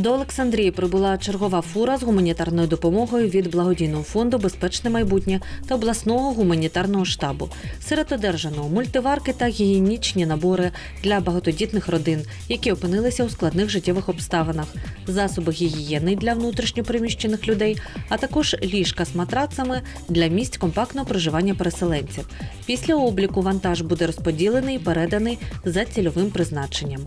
До Олександрії прибула чергова фура з гуманітарною допомогою від благодійного фонду Безпечне майбутнє та обласного гуманітарного штабу. Серед одержаного мультиварки та гігієнічні набори для багатодітних родин, які опинилися у складних життєвих обставинах, засоби гігієни для внутрішньопереміщених людей, а також ліжка з матрацами для місць компактного проживання переселенців. Після обліку вантаж буде розподілений і переданий за цільовим призначенням.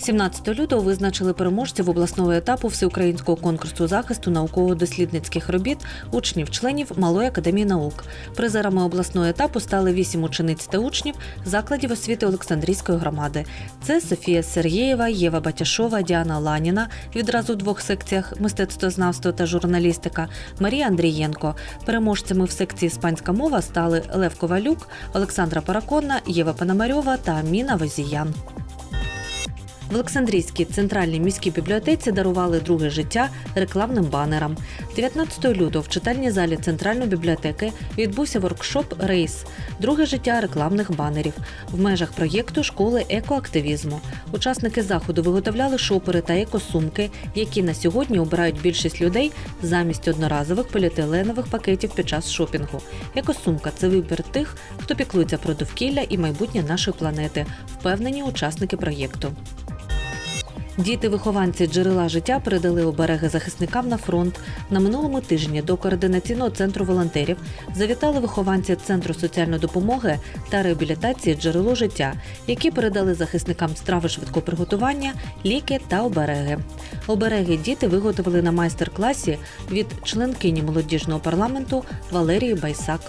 17 лютого визначили переможців обласного етапу всеукраїнського конкурсу захисту науково-дослідницьких робіт учнів-членів Малої академії наук. Призерами обласного етапу стали вісім учениць та учнів закладів освіти Олександрійської громади. Це Софія Сергієва, Єва Батяшова, Діана Ланіна відразу в двох секціях мистецтвознавство та журналістика, Марія Андрієнко. Переможцями в секції іспанська мова стали Лев Ковалюк, Олександра Параконна, Єва Пономарьова та Міна Возіян. В Олександрійській центральній міській бібліотеці дарували друге життя рекламним банерам. 19 лютого в читальній залі центральної бібліотеки відбувся воркшоп Рейс друге життя рекламних банерів в межах проєкту школи екоактивізму. Учасники заходу виготовляли шопери та екосумки, які на сьогодні обирають більшість людей замість одноразових поліетиленових пакетів під час шопінгу. Екосумка це вибір тих, хто піклується про довкілля і майбутнє нашої планети, впевнені учасники проєкту. Діти-вихованці джерела життя передали обереги захисникам на фронт. На минулому тижні до координаційного центру волонтерів завітали вихованці центру соціальної допомоги та реабілітації джерело життя, які передали захисникам страви швидкого приготування, ліки та обереги. Обереги діти виготовили на майстер-класі від членкині молодіжного парламенту Валерії Байсак.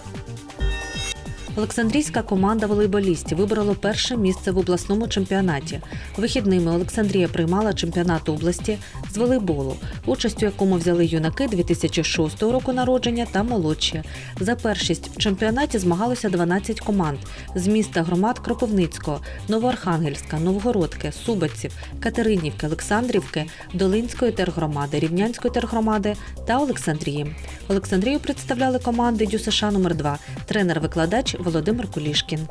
Олександрійська команда волейболістів вибрала перше місце в обласному чемпіонаті. Вихідними Олександрія приймала чемпіонат області з волейболу, участь у якому взяли юнаки 2006 року народження та молодші. За першість в чемпіонаті змагалося 12 команд з міста громад Кропивницького, Новоархангельська, Новгородки, Субаців, Катеринівки, Олександрівки, Долинської тергромади, Рівнянської тергромади та Олександрії. Олександрію представляли команди ДЮСШ номер 2 тренер-викладач Володимир Кулішкін.